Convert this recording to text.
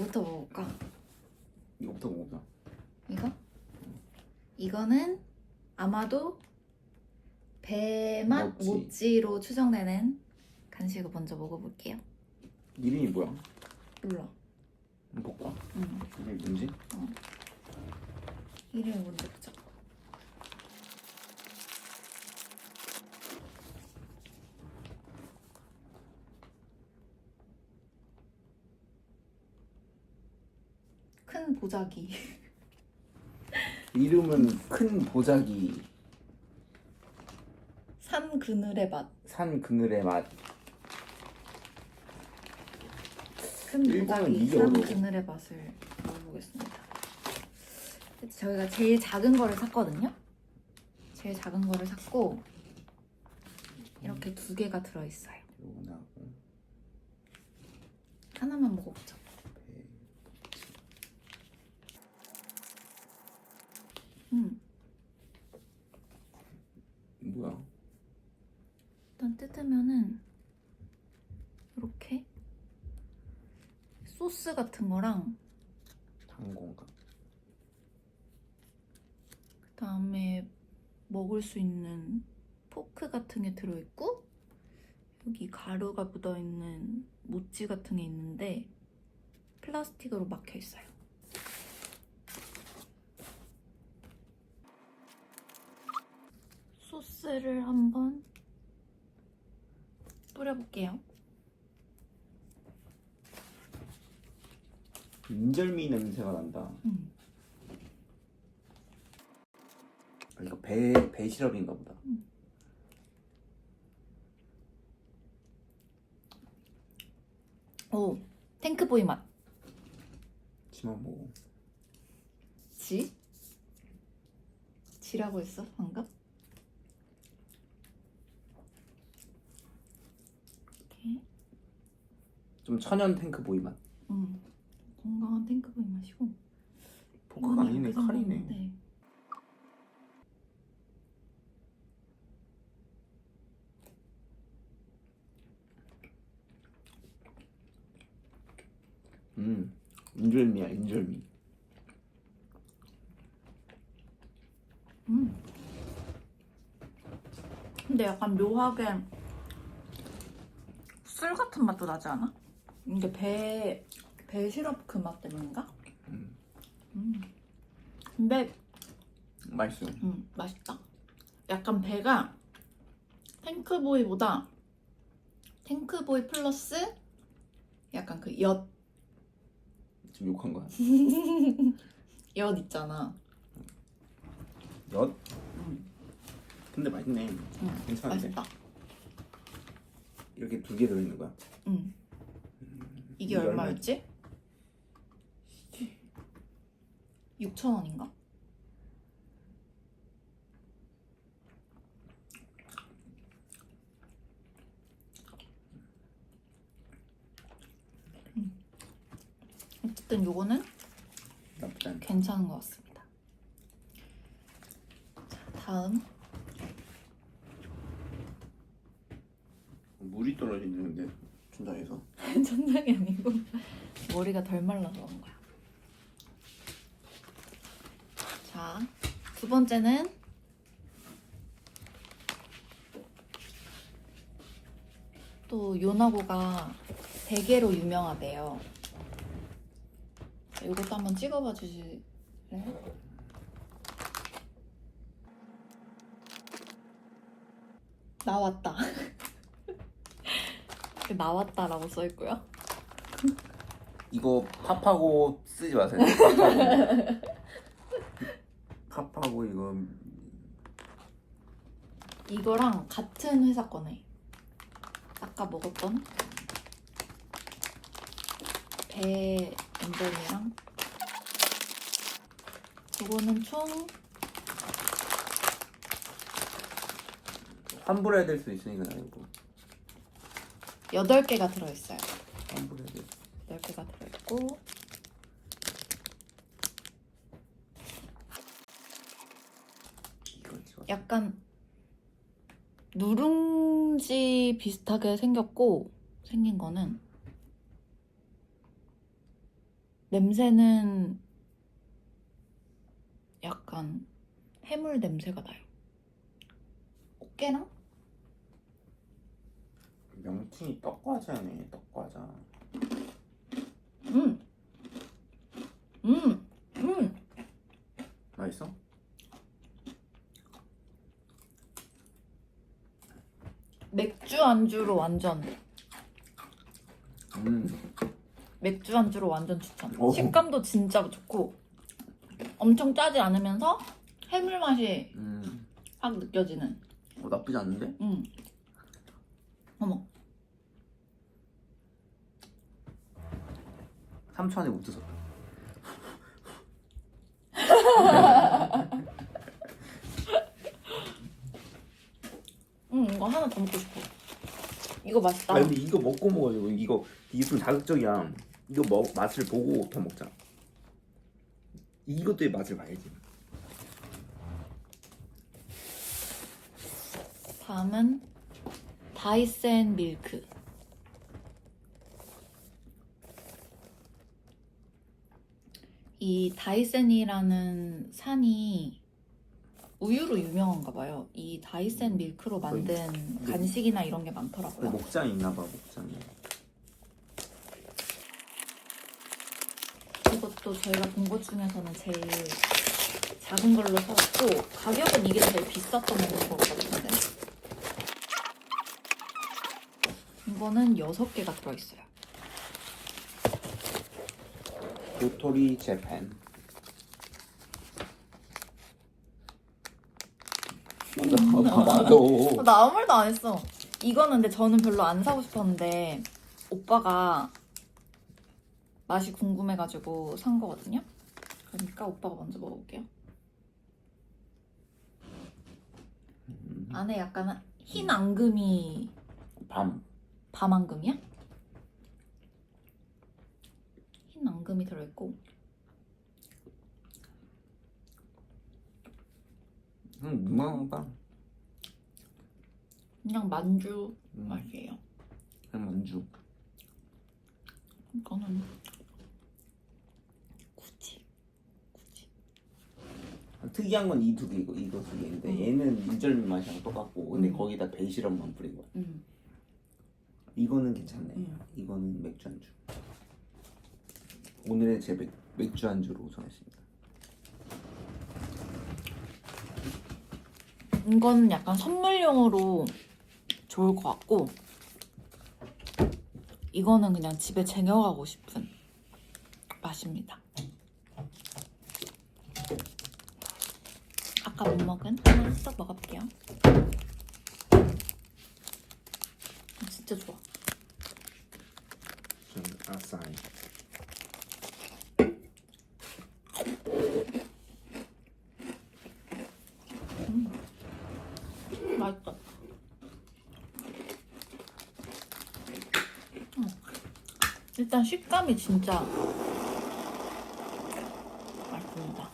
뭐부터 먹을까? 이거부터 먹어보자. 이거? 이거는 아마도 배맛 모찌. 모찌로 추정되는 간식을 먼저 먹어볼게요. 이름이 뭐야? 몰라. 볼까? 응. 이름이 뭔지? 이름이 뭔지 보자. 큰 보자기. 이름은 큰 보자기 산 그늘의 맛. 산 그늘의 맛. 큰 일본은 보자기 이게 산 어려워. 그늘의 맛을 먹어보겠습니다. 저희가 제일 작은 거를 샀거든요. 제일 작은 거를 샀고 이렇게 두 개가 들어있어요. 요거 하나만 먹어보자. 배. 음, 뭐야? 일단 뜯으면은 이렇게 소스 같은 거랑 당건가? 그 다음에 먹을 수 있는 포크 같은 게 들어있고 여기 가루가 묻어있는 모찌 같은 게 있는데 플라스틱으로 막혀 있어요. 소스를 한번 뿌려볼게요. 인절미 냄새가 난다. 음. 아, 이거 배, 배 시럽인가 보다. 오, 탱크보이 맛. 지만 먹어. 지? 지라고 했어 방금? 이렇게 좀 천연 탱크 보이 맛. 음, 건강한 탱크보이 맛이고 포크가 이거는 아니네, 이렇게 칼이네. 생겼는데 음, 인절미야, 인절미. 음. 근데 약간 묘하게 술 같은 맛도 나지 않아? 이게 배, 배 시럽 그 맛 때문인가? 음, 음. 근데 맛있어. 음, 맛있다. 약간 배가 탱크보이보다 탱크보이 플러스 약간 그 엿, 지금 욕한 거야. 엿 있잖아. 엿? 음, 근데 맛있네. 음, 괜찮은데? 맛있다. 이렇게 두 개 들어있는 거야. 음. 이게 이게 얼마였지? 6,000원인가? 음. 어쨌든 요거는 나쁘지. 괜찮은 것 같습니다. 자, 다음 물이 떨어지는데 천장에서. 천장이 아니고 머리가 덜 말라서 그런 거야. 자, 두 번째는 또 요나고가 대게로 유명하대요. 자, 이것도 한번 찍어봐 주실래요? 나왔다. 이렇게 나왔다라고 써 있고요. 이거 팝하고 쓰지 마세요. 팝하고. 팝하고 이거 이거랑 같은 회사 거네. 아까 먹었던 배 엔젤이랑 이거는 총 환불해야 될 수 있으니까 아니고 8개가 들어있어요. 환불해야 돼. 8개가 들어있고. 약간 누룽지 비슷하게 생겼고 생긴 거는 냄새는 약간 해물 냄새가 나요. 꽃게랑 명칭이 떡과자네 떡과자 음, 음, 음. 맛있어? 맥주 안주로 완전 음 맥주 안주로 완전 추천. 오. 식감도 진짜 좋고 엄청 짜지 않으면서 해물 맛이 음. 확 느껴지는. 어, 나쁘지 않은데? 음. 어머, 3초 안에 못 드서 음 이거 하나 더 먹고 싶어. 이거 맛있다. 아 근데 이거 먹고 먹어가지고 이거 이게 좀 자극적이야 이거 먹 맛을 보고 더 먹자 이것도의 맛을 봐야지 다음은 다이센 밀크. 이 다이센이라는 산이 우유로 유명한가 봐요. 이 다이센 밀크로 만든 간식이나 이런 게 많더라고요. 목장이 있나 봐 목장이 이것도 저희가 본 것 중에서는 제일 작은 걸로 사왔고 가격은 이게 제일 비쌌던 것 같은데 이거는 6개가 들어있어요 도토리 재팬. 맞아 어, 나 아무 말도 안 했어. 이거는 근데 저는 별로 안 사고 싶었는데 오빠가 맛이 궁금해가지고 산 거거든요. 그러니까 오빠가 먼저 먹어볼게요. 안에 약간 흰 앙금이 밤. 밤 앙금이야? 흰 앙금이 들어있고. 음, 무난한 빵 그냥 만주 음, 맛이에요. 그냥 만주. 이거는 굳이 굳이. 특이한 건 이 두 개고 이거 두 개인데 음. 얘는 인절미 맛이랑 똑같고 근데 음. 거기다 베이시럽만 뿌린 거야. 음. 이거는 괜찮네. 음. 이거는 맥주 안주 오늘의 제 맥, 맥주 안주로 정했습니다 이거는 약간 선물용으로 좋을 것 같고 이거는 그냥 집에 쟁여가고 싶은 맛입니다. 아까 못 먹은 하나 쓱 먹어볼게요. 진짜 좋아. 좀 아싸이 일단 식감이 진짜 맛있습니다.